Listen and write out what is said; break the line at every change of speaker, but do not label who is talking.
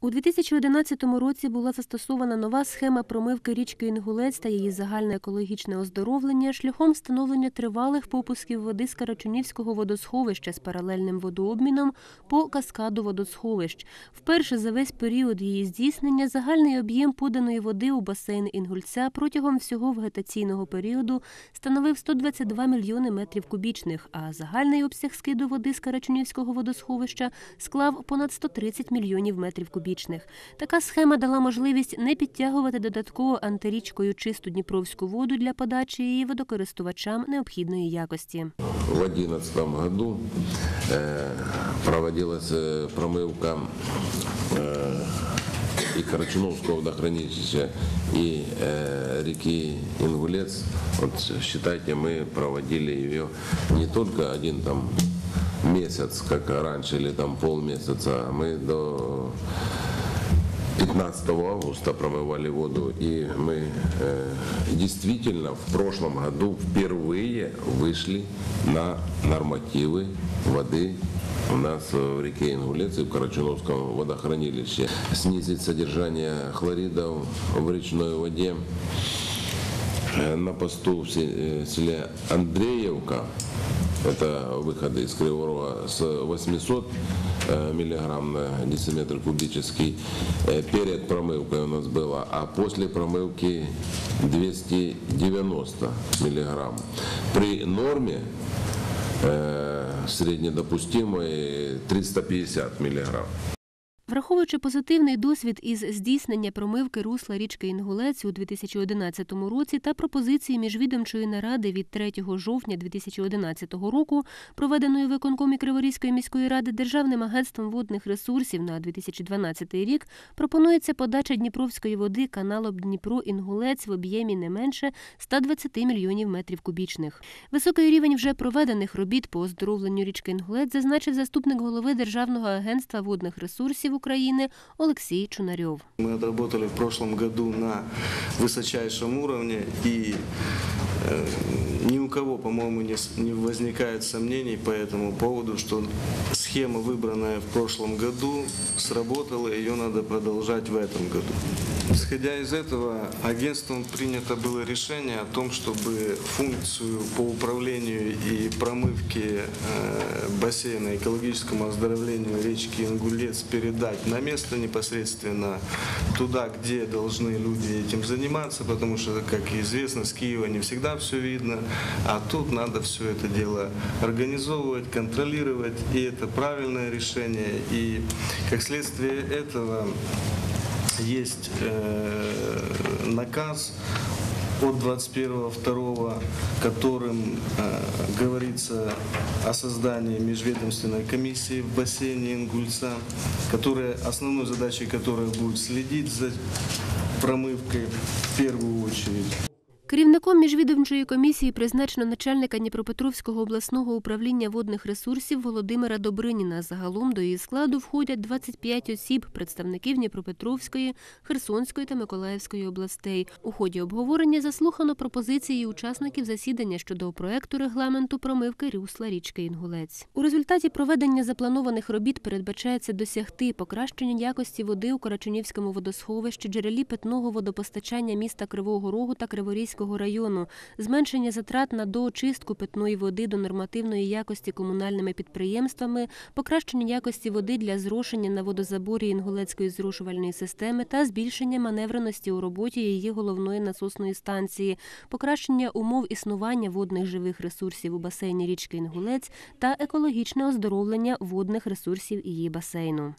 У 2011 році була застосована нова схема промивки річки Інгулець та її загальне екологічне оздоровлення шляхом встановлення тривалих попусків води з Карачунівського водосховища з паралельним водообміном по каскаду водосховищ. Вперше за весь період її здійснення загальний об'єм поданої води у басейн Інгульця протягом всього вегетаційного періоду становив 122 мільйони метрів кубічних, а загальний обсяг скиду води з Карачунівського водосховища склав понад 130 мільйонів метрів кубічних Така схема дала можливість не підтягувати додатково антирічкою чисту дніпровську воду для подачі її водокористувачам необхідної якості.
В 2011 году э, проводилась э, промывка э, и Карачуновского водохранилища, и э, реки Ингулец. Вот считайте, мы проводили ее не только один там месяц, как раньше, или там полмесяца, мы до 15 августа промывали воду, и мы э, действительно в прошлом году впервые вышли на нормативы воды у нас в реке Ингулец и в Карачуновском водохранилище. Снизить содержание хлоридов в речной воде. Э, На посту в э, селе Андреевка, это выходы из Кривого Рога, с 800 э, миллиграмм на дециметр кубический перед промывкой у нас было, а после промывки 290 миллиграмм. При норме среднедопустимой 350 миллиграмм.
Враховуючи позитивний досвід із здійснення промивки русла річки Інгулець у 2011 році та пропозиції міжвідомчої наради від 3 жовтня 2011 року, проведеної виконкомі Криворізької міської ради Державним агентством водних ресурсів на 2012 рік, пропонується подача Дніпровської води каналом Дніпро-Інгулець в об'ємі не менше 120 мільйонів метрів кубічних. Високий рівень вже проведених робіт по оздоровленню річки Інгулець зазначив заступник голови Державного агентства водних ресурсів України Олексій Чунарьов.
Мы отработали в прошлом году на высочайшем уровне и э, ни у кого, по-моему, не, не возникает сомнений по этому поводу, что схема, выбранная в прошлом году, сработала, ее надо продолжать в этом году. Исходя из этого, агентством принято было решение о том, чтобы функцию по управлению и промывке э, бассейна, экологическому оздоровлению речки Ингулец передать на место непосредственно туда, где должны люди этим заниматься, потому что, как известно, с Киева не всегда все видно, а тут надо все это дело организовывать, контролировать, и это правильное решение. И как следствие этого есть э, наказ от 21.02, которым э, говорится о создании межведомственной комиссии в бассейне Ингульца, которая, основной задачей которой будет следить за промывкой в первую очередь.
Керівником міжвідомчої комісії призначено начальника Дніпропетровського обласного управління водних ресурсів Володимира Добриніна. Загалом до її складу входять 25 осіб, представників Дніпропетровської, Херсонської та Миколаївської областей. У ході обговорення заслухано пропозиції учасників засідання щодо проекту регламенту промивки русла річки Інгулець. У результаті проведення запланованих робіт передбачається досягти покращення якості води у Карачунівському водосховищі, джерелі питного водопостачання міста Кривого Рогу та Криворізького району, зменшення затрат на доочистку питної води до нормативної якості комунальними підприємствами, покращення якості води для зрошення на водозаборі Інгулецької зрошувальної системи та збільшення маневреності у роботі її головної насосної станції, покращення умов існування водних живих ресурсів у басейні річки Інгулець та екологічне оздоровлення водних ресурсів її басейну.